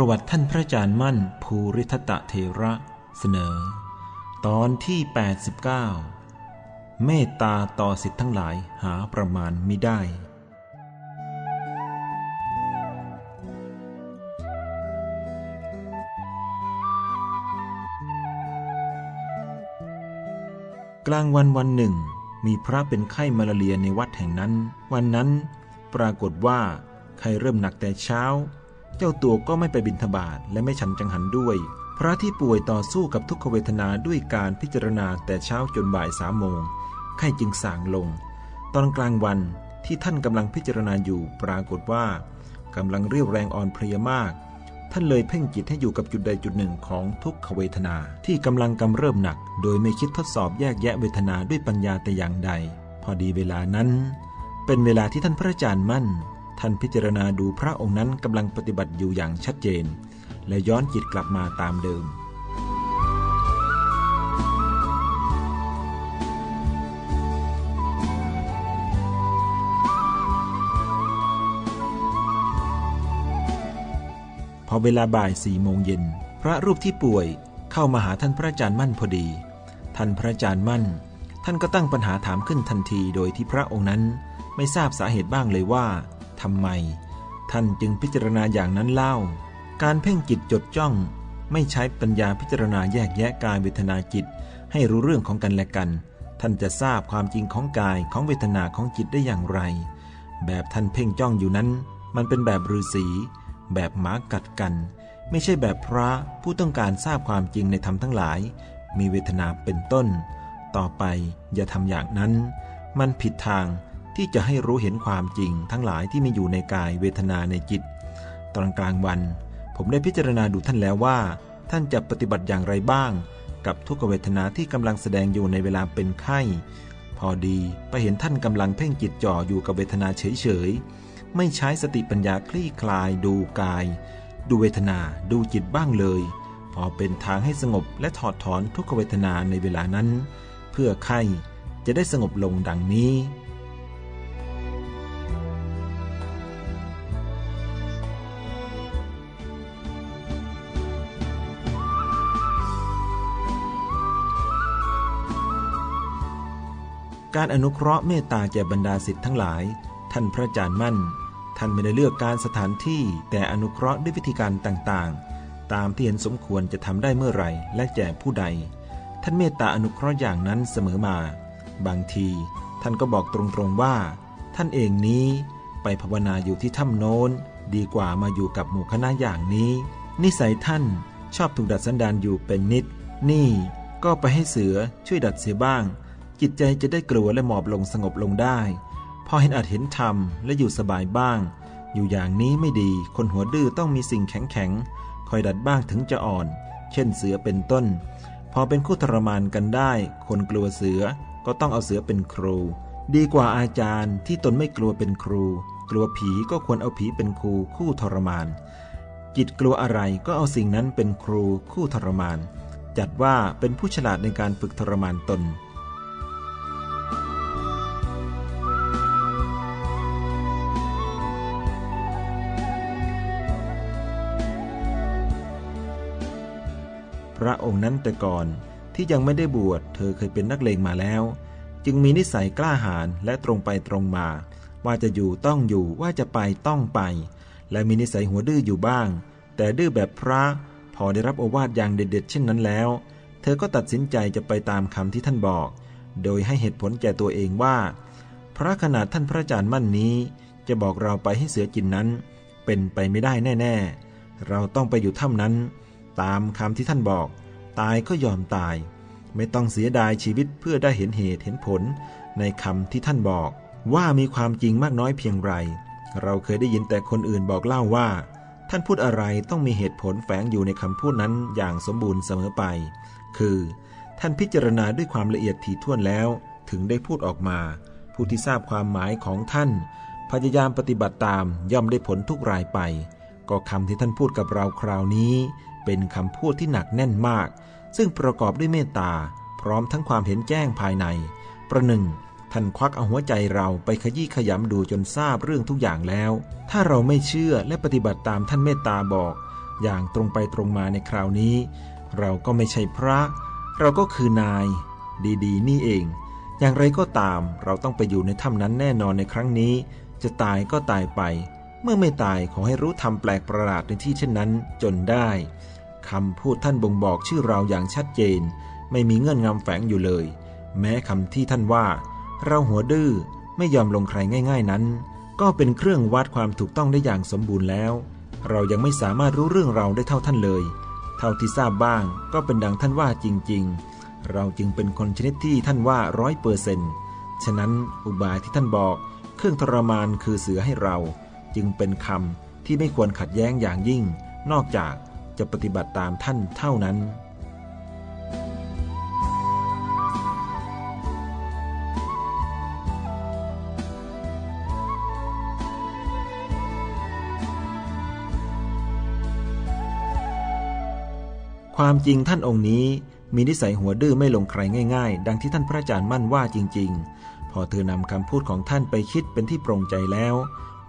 ประวัติท่านพระอาจารย์มั่นภูริทัตเทระเสนอ ตอนที่ 89 เมตตาต่อสิทธิ์ทั้งหลายหาประมาณมิได้ กลางวันวันหนึ่ง มีพระเป็นไข้มาลาเรียในวัดแห่งนั้น วันนั้นปรากฏว่าไข้เริ่มหนักแต่เช้า เจ้าตัวก็ไม่ไปบิณฑบาตและไม่ฉันจังหันด้วย พระที่ป่วยต่อสู้กับทุกขเวทนาด้วยการพิจารณาแต่เช้าจนบ่ายสามโมงไข้จึงส่างลง ตอนกลางวันที่ท่านกำลังพิจารณาอยู่ปรากฏว่ากำลังเรียวแรงอ่อนเพลียมาก ท่านเลยเพ่งจิตให้อยู่กับจุดใดจุดหนึ่งของทุกขเวทนาที่กำลังกำเริ่มหนัก โดยไม่คิดทดสอบแยกแยะเวทนาด้วยปัญญาแต่อย่างใด พอดีเวลานั้น เป็นเวลาที่ท่านพระอาจารย์มั่น ท่านพิจารณาดูพระองค์นั้นกำลังปฏิบัติอยู่อย่างชัดเจน และย้อนจิตกลับมาตามเดิม พอเวลาบ่ายสี่โมงเย็น พระรูปที่ป่วยเข้ามาหาท่านพระอาจารย์มั่นพอดี ท่านพระอาจารย์มั่น ท่านก็ตั้งปัญหาถามขึ้นทันทีโดยที่พระองค์นั้นไม่ทราบสาเหตุบ้างเลยว่า ทำไม ท่านจึงพิจารณาอย่างนั้นเล่า การเพ่งจิตจดจ้อง ไม่ใช้ปัญญาพิจารณาแยกแยะกายเวทนาจิต ให้รู้เรื่องของกันและกัน ท่านจะทราบความจริงของกายของเวทนาของจิตได้อย่างไร แบบท่านเพ่งจ้องอยู่นั้น มันเป็นแบบฤาษีแบบหมากัดกัน ไม่ใช่แบบพระผู้ต้องการทราบความจริงในธรรมทั้งหลาย มีเวทนาเป็นต้น ต่อไปอย่าทำอย่างนั้น มันผิดทาง ที่จะให้รู้เห็นความจริง ทั้งหลายที่มีอยู่ในกายเวทนาในจิต ตอนกลางวัน ผมได้พิจารณาดูท่านแล้วว่า ท่านจะปฏิบัติอย่างไรบ้าง กับทุกขเวทนาที่กำลังแสดงอยู่ในเวลาเป็นไข้ พอดีไปเห็นท่านกำลังเพ่งจิตจ่ออยู่กับเวทนาเฉยๆไม่ใช้สติปัญญาคลี่คลาย ดูกาย ดูเวทนาดูจิตบ้างเลย พอเป็นทางให้สงบและถอดถอนทุกขเวทนาในเวลานั้น เพื่อไข้จะได้สงบลงดังนี้ การอนุเคราะห์เมตตาแก่บรรดาสิทธิ์ทั้งหลาย ท่านพระอาจารย์มั่น ท่านไม่ได้เลือกการสถานที่แต่อนุเคราะห์ด้วยวิธีการต่างๆ ตามที่เห็นสมควรจะทำได้เมื่อไหร่และแก่ผู้ใด ท่านเมตตาอนุเคราะห์อย่างนั้นเสมอมา บางที ท่านก็บอกตรงๆว่า ท่านเองนี้ไปภาวนาอยู่ที่ถ้ำโน้น ดีกว่ามาอยู่กับหมู่คณะอย่างนี้ นิสัยท่านชอบถูกดัดสันดานอยู่เป็นนิด นี่ก็ไปให้เสือช่วยดัดเสียบ้าง จิตใจจะได้กลัวและหมอบลงสงบลงได้ พอเห็นอาจเห็นธรรมและอยู่สบายบ้าง อยู่อย่างนี้ไม่ดี คนหัวดื้อต้องมีสิ่งแข็งแข็งคอยดัดบ้างถึงจะอ่อน เช่นเสือเป็นต้น พอเป็นคู่ทรมานกันได้ คนกลัวเสือก็ต้องเอาเสือเป็นครู ดีกว่าอาจารย์ที่ตนไม่กลัวเป็นครู กลัวผีก็ควรเอาผีเป็นครูคู่ทรมาน จิตกลัวอะไรก็เอาสิ่งนั้นเป็นครูคู่ทรมาน จัดว่าเป็นผู้ฉลาดในการฝึกทรมานตน ระองค์นั้นแต่ก่อน ที่ยังไม่ได้บวชเธอเคยเป็นนักเลงมาแล้ว จึงมีนิสัยกล้าหาญและตรงไปตรงมา ว่าจะอยู่ต้องอยู่ว่าจะไปต้องไป และมีนิสัยหัวดื้ออยู่บ้าง แต่ดื้อแบบพระพอได้รับโอวาทอย่างเด็ดๆเช่นนั้นแล้ว เธอก็ตัดสินใจจะไปตามคำที่ท่านบอก โดยให้เหตุผลแก่ตัวเองว่า พระขนาดท่านพระอาจารย์มั่นนี้ จะบอกเราไปให้เสือกินนั้น เป็นไปไม่ได้แน่ ๆ เราต้องไปอยู่ถ้ำนั้น ตามคำที่ท่านบอก ตายก็ยอมตาย ไม่ต้องเสียดายชีวิตเพื่อได้เห็นเหตุเห็นผล ในคำที่ท่านบอก ว่ามีความจริงมากน้อยเพียงไร เราเคยได้ยินแต่คนอื่นบอกเล่าว่า ท่านพูดอะไรต้องมีเหตุผลแฝงอยู่ในคำพูดนั้นอย่างสมบูรณ์เสมอไป คือ ท่านพิจารณาด้วยความละเอียดถี่ถ้วนแล้ว ถึงได้พูดออกมา ผู้ที่ทราบความหมายของท่าน พยายามปฏิบัติตามย่อมได้ผลทุกรายไปก็คำที่ท่านพูดกับเราคราวนี้ เป็นคำพูดที่หนักแน่นมาก ซึ่งประกอบด้วยเมตตา พร้อมทั้งความเห็นแจ้งภายใน ประหนึ่งท่านควักเอาหัวใจเราไปขยี้ขยำดูจนทราบเรื่องทุกอย่างแล้ว ถ้าเราไม่เชื่อและปฏิบัติตามท่านเมตตาบอก อย่างตรงไปตรงมาในคราวนี้ เราก็ไม่ใช่พระ เราก็คือนาย ดีๆ นี่เอง อย่างไรก็ตามเราต้องไปอยู่ในถ้ำนั้นแน่นอนในครั้งนี้ จะตายก็ตายไป เมื่อไม่ตายขอให้รู้ทำแปลกประหลาดในที่เช่นนั้นจนได้ คำพูดท่านบ่งบอกชื่อเราอย่างชัดเจน ไม่มีเงื่อนงำแฝงอยู่เลย แม้คำที่ท่านว่า เราหัวดื้อไม่ยอมลงใครง่าย ๆนั้น ก็เป็นเครื่องวัดความถูกต้องได้อย่างสมบูรณ์แล้ว เรายังไม่สามารถรู้เรื่องเราได้เท่าท่านเลย เท่าที่ทราบบ้าง ก็เป็นดังท่านว่าจริง ๆ เราจึงเป็นคนชนิดที่ท่านว่าร้อยเปอร์เซนต์ฉะนั้นอุบายที่ท่านบอก เครื่องทรมานคือเสือให้เรา จึงเป็นคำที่ไม่ควรขัดแย้งอย่างยิ่ง นอกจาก จะปฏิบัติตามท่านเท่านั้น ความจริงท่านองค์นี้มีนิสัยหัวดื้อไม่ลงใครง่ายๆ ดังที่ท่านพระอาจารย์มั่นว่าจริง ๆ พอเธอนำคำพูดของท่านไปคิดเป็นที่โปร่งใจแล้ว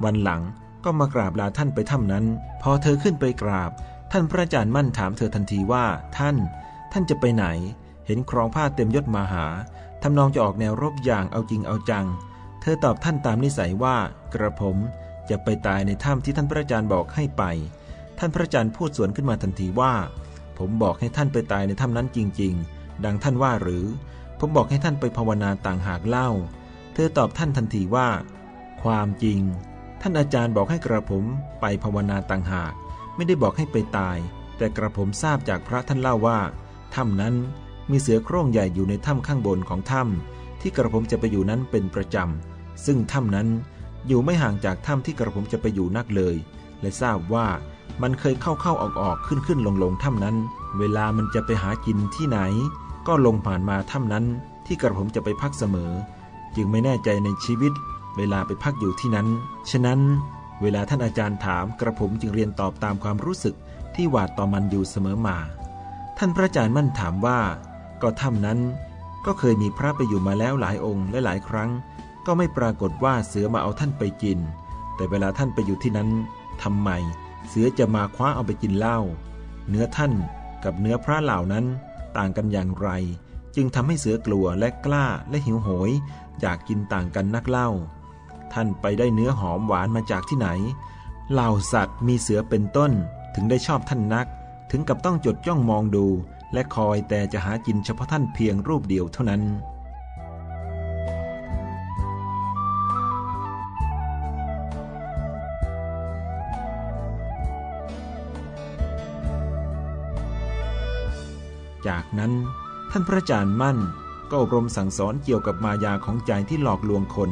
วันหลังก็มากราบลาท่านไปถ้ำนั้น พอเธอขึ้นไปกราบ ท่านพระอาจารย์มั่นถามเธอทันทีว่า ท่าน ท่านจะไปไหน เห็นครองผ้าเต็มยศมาหาทำนองจะออกแนวรบอย่างเอาจริงเอาจัง เธอตอบท่านตามนิสัยว่า กระผมจะไปตายในถ้ำที่ท่านพระอาจารย์บอกให้ไป ท่านพระอาจารย์พูดสวนขึ้นมาทันทีว่า ผมบอกให้ท่านไปตายในถ้ำนั้นจริง ๆ ดังท่านว่าหรือ ผมบอกให้ท่านไปภาวนาต่างหากเล่า เธอตอบท่านทันทีว่า ความจริง ท่านอาจารย์บอกให้กระผมไปภาวนาต่างหาก ไม่ได้บอกให้ไปตาย แต่กระผมทราบจากพระท่านเล่าว่าถ้ำนั้นมีเสือโคร่งใหญ่อยู่ในถ้ำข้างบนของถ้ำที่กระผมจะไปอยู่นั้นเป็นประจำซึ่งถ้ำนั้นอยู่ไม่ห่างจากถ้ำที่กระผมจะไปอยู่นักเลย และทราบว่ามันเคยเข้าเข้าออกออกขึ้นขึ้นลงลงถ้ำนั้น เวลามันจะไปหากินที่ไหน ก็ลงผ่านมาถ้ำนั้นที่กระผมจะไปพักเสมอ จึงไม่แน่ใจในชีวิต เวลาไปพักอยู่ที่นั้น ฉะนั้น เวลาท่านอาจารย์ถามกระผมจึงเรียนตอบตามความรู้สึกที่หวาดต่อมันอยู่เสมอมา ท่านพระอาจารย์มั่นถามว่า ก็ถ้ำนั้นก็เคยมีพระไปอยู่มาแล้วหลายองค์และหลายครั้ง ก็ไม่ปรากฏว่าเสือมาเอาท่านไปกิน แต่เวลาท่านไปอยู่ที่นั้นทำไม เสือจะมาคว้าเอาไปกินเหล้าเนื้อท่านกับเนื้อพระเหล่านั้นต่างกันอย่างไร จึงทำให้เสือกลัวและกล้าและหิวโหยอยากกินต่างกันนักเล่า ท่านไปได้เนื้อหอมหวานมาจากที่ไหน เหล่าสัตว์มีเสือเป็นต้น ถึงได้ชอบท่านนัก ถึงกับต้องจดจ้องมองดู และคอยแต่จะหากินเฉพาะท่านเพียงรูปเดียวเท่านั้นจากนั้นท่านพระอาจารย์มั่น ก็อบรมสั่งสอนเกี่ยวกับมายาของใจที่หลอกลวงคน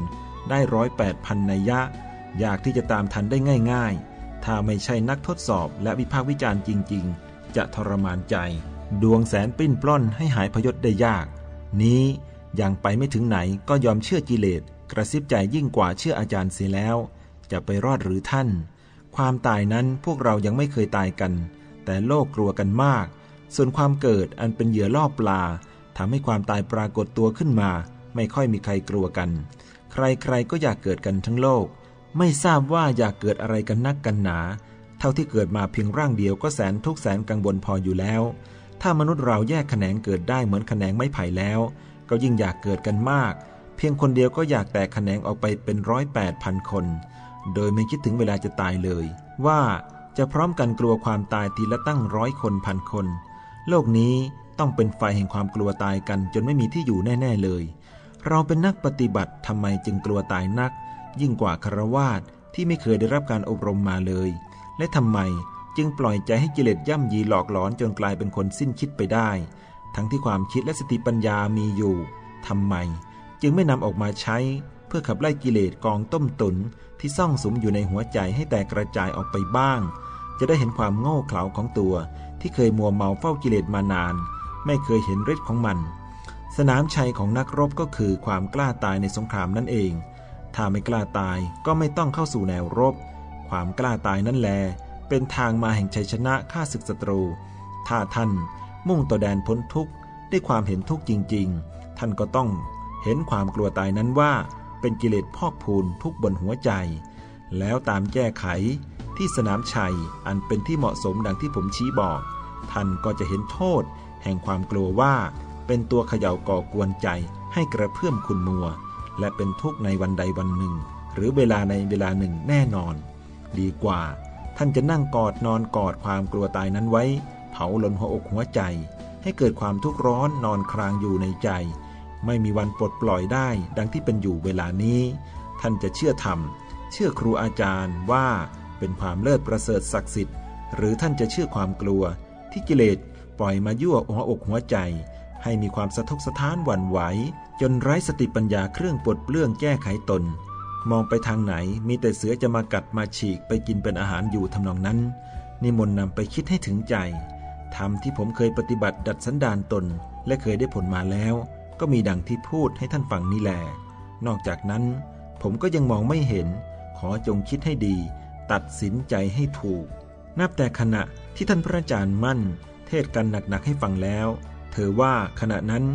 ได้ร้อยแปดพันนัยยะอยากที่จะตามทันได้ง่าย ๆ ถ้าไม่ใช่นักทดสอบและวิพากษ์วิจารณ์จริง ๆ จะทรมานใจ ดวงแสนปิ้นปล้อนให้หายพยศได้ยาก นี้ยังไปไม่ถึงไหนก็ยอมเชื่อกิเลสกระซิบใจยิ่งกว่าเชื่ออาจารย์เสียแล้ว จะไปรอดหรือท่าน ความตายนั้นพวกเรายังไม่เคยตายกัน แต่โลกกลัวกันมาก ส่วนความเกิดอันเป็นเหยื่อล่อปลาทำให้ความตายปรากฏตัวขึ้นมา ไม่ค่อยมีใครกลัวกัน ใครๆก็อยากเกิดกันทั้งโลก ไม่ทราบว่าอยากเกิดอะไรกันนักกันหนา เท่าที่เกิดมาเพียงร่างเดียวก็แสนทุกข์แสนกังวลพออยู่แล้ว ถ้ามนุษย์เราแยกแขนงเกิดได้เหมือนแขนงไม้ไผ่แล้ว ก็ยิ่งอยากเกิดกันมาก เพียงคนเดียวก็อยากแตกแขนงออกไปเป็นร้อยแปดพันคน โดยไม่คิดถึงเวลาจะตายเลย ว่าจะพร้อมกันกลัวความตายทีละตั้งร้อยคนพันคน โลกนี้ต้องเป็นไฟแห่งความกลัวตายกันจนไม่มีที่อยู่แน่ ๆ เลย เราเป็นนักปฏิบัติทำไมจึงกลัวตายนัก ยิ่งกว่าคารวาสที่ไม่เคยได้รับการอบรมมาเลย และทำไมจึงปล่อยใจให้กิเลสย่ำยีหลอกหลอนจนกลายเป็นคนสิ้นคิดไปได้ ทั้งที่ความคิดและสติปัญญามีอยู่ทำไม จึงไม่นำออกมาใช้ เพื่อขับไล่กิเลสกองต้มตุนที่ซ่องสุมอยู่ในหัวใจให้แตกกระจายออกไปบ้าง จะได้เห็นความโง่เขลาของตัว ที่เคยมัวเมาเฝ้ากิเลสมานาน ไม่เคยเห็นฤทธิ์ของมัน สนามชัยของนักรบก็คือความกล้าตายในสงครามนั่นเอง ถ้าไม่กล้าตายก็ไม่ต้องเข้าสู่แนวรบ ความกล้าตายนั่นแล เป็นทางมาแห่งชัยชนะฆ่าศึกศัตรู ถ้าท่านมุ่งต่อแดนพ้นทุกข์ด้วยความเห็นทุกข์จริง ๆ ท่านก็ต้องเห็นความกลัวตายนั้นว่า เป็นกิเลสพอกพูนทุกบนหัวใจ แล้วตามแก้ไขที่สนามชัยอันเป็นที่เหมาะสมดังที่ผมชี้บอก ท่านก็จะเห็นโทษแห่งความกลัวว่า เป็นตัวเขย่าก่อกวนใจให้กระเพื่อมคุณมัว และเป็นทุกข์ในวันใดวันหนึ่ง หรือเวลาในเวลาหนึ่งแน่นอน ดีกว่า ท่านจะนั่งกอดนอนกอดความกลัวตายนั้นไว้ เผาลนหัวอกหัวใจ ให้เกิดความทุกข์ร้อนนอนครางอยู่ในใจ ไม่มีวันปลดปล่อยได้ ดังที่เป็นอยู่เวลานี้ ท่านจะเชื่อธรรม เชื่อครูอาจารย์ว่าเป็นความเลิศประเสริฐศักดิ์สิทธิ์หรือท่านจะเชื่อความกลัว ที่กิเลสปล่อยมายั่วหัวอกหัวใจ ให้มีความสะทกสะท้านหวั่นไหว จนไร้สติปัญญาเครื่องปลดเปลื้องแก้ไขตน มองไปทางไหนมีแต่เสือจะมากัดมาฉีกไปกินเป็นอาหารอยู่ทำนองนั้น นิมนต์นำไปคิดให้ถึงใจธรรมที่ผมเคยปฏิบัติดัดสันดานตน และเคยได้ผลมาแล้ว ก็มีดังที่พูดให้ท่านฟังนี่แหละนอกจากนั้น ผมก็ยังมองไม่เห็น ขอจงคิดให้ดี ตัดสินใจให้ถูก นับแต่ขณะที่ท่านพระอาจารย์มั่น เทศกันหนักๆให้ฟังแล้ว ธอว่าขณะนั้น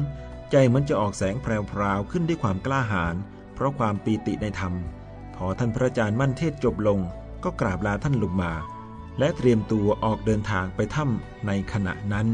ใจเหมือนจะออกแสงแพรวๆขึ้นด้วยความกล้าหาญเพราะความปีติในธรรม พอท่านพระอาจารย์มั่นเทศจบลง ก็กราบลาท่านลงมา และเตรียมตัวออกเดินทางไปถ้ำในขณะนั้น